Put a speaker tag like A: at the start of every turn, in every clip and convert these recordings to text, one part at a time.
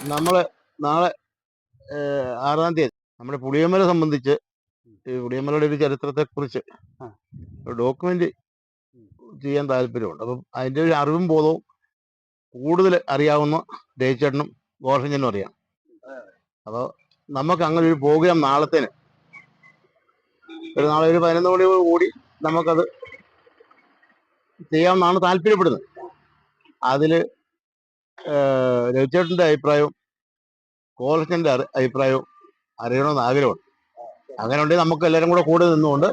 A: നമ്മൾ നാളെ ആറാം തീയതി നമ്മുടെ പുളിയമ്മലെ സംബന്ധിച്ച് ഈ പുളിയമ്മലയുടെ ഒരു ചരിത്രത്തെ കുറിച്ച് ഡോക്യുമെന്റ് ചെയ്യാൻ താല്പര്യമുണ്ട്. അപ്പം അതിന്റെ ഒരു അറിവും ബോധവും കൂടുതൽ അറിയാവുന്ന ജയിച്ചേട്ടനും ഗോഷഞ്ചനും അറിയാം. അപ്പോൾ നമുക്ക് അങ്ങനെ ഒരു പ്രോഗ്രാം നാളത്തേന് ഒരു നാളെ ഒരു പതിനൊന്ന് മണിയോട് കൂടി നമുക്കത് ചെയ്യാമെന്നാണ് താല്പര്യപ്പെടുന്നത്. അതിൽ ഏഹ്, രവിച്ചേട്ടന്റെ അഭിപ്രായവും കോളേജിന്റെ അഭിപ്രായവും അറിയണമെന്ന് ആഗ്രഹമുണ്ട്. അങ്ങനെ ഉണ്ടെങ്കിൽ നമുക്ക് എല്ലാവരും കൂടെ കൂടെ നിന്നുകൊണ്ട്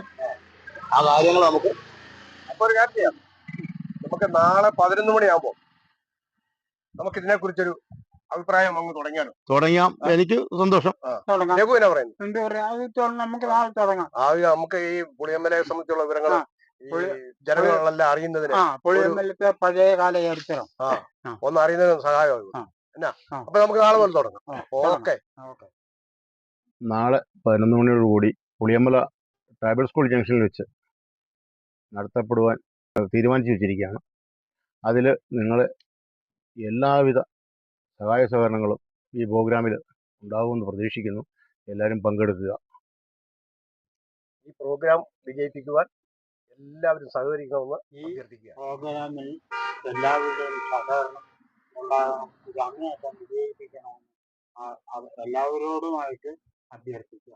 A: ആ കാര്യങ്ങൾ നമുക്ക്
B: അപ്പൊ ഒരു കാര്യം ചെയ്യാം. നമുക്ക് നാളെ പതിനൊന്ന് മണിയാകുമ്പോ നമുക്ക് ഇതിനെ കുറിച്ചൊരു അഭിപ്രായം അങ്ങ് തുടങ്ങിയാലോ?
A: തുടങ്ങാം എനിക്ക് സന്തോഷം.
C: നമുക്ക് നാളെ തുടങ്ങാം.
B: ആദ്യം നമുക്ക് ഈ പുളിയമ്മനെ സംബന്ധിച്ചുള്ള വിവരങ്ങൾ ജനങ്ങളെല്ലാം അറിയുന്നതിന്
C: പഴയ കാല ചരിത്രം
B: ഒന്ന് അറിയുന്നതിന് സഹായമാകും. എന്നാ? അപ്പൊ നമുക്ക് നാളെ മുതൽ തുടങ്ങാം. ഓക്കെ.
C: ഓക്കെ.
A: നാളെ പതിനൊന്ന് മണിയോട് കൂടി പുളിയമ്പല ട്രൈബൽ സ്കൂൾ ജംഗ്ഷനിൽ വെച്ച് നടത്തപ്പെടുവാൻ തീരുമാനിച്ചു വെച്ചിരിക്കുകയാണ്. അതിൽ നിങ്ങൾ എല്ലാവിധ സഹായ സഹകരണങ്ങളും ഈ പ്രോഗ്രാമിൽ ഉണ്ടാകുമെന്ന് പ്രതീക്ഷിക്കുന്നു. എല്ലാവരും പങ്കെടുക്കുക.
B: ഈ പ്രോഗ്രാം വിജയിപ്പിക്കുവാൻ എല്ലാവരും സഹകരിക്കണമെന്ന്
C: ഈ
B: അഭ്യർത്ഥിക്കുക
C: പ്രോഗ്രാമിൽ എല്ലാവരുടെയും സഹകരണം ഉണ്ടാകണം ഇത് അങ്ങേയറ്റം വിജയിപ്പിക്കണമെന്ന് ആ- അത് എല്ലാവരോടുമായിട്ട് അഭ്യർത്ഥിക്കുക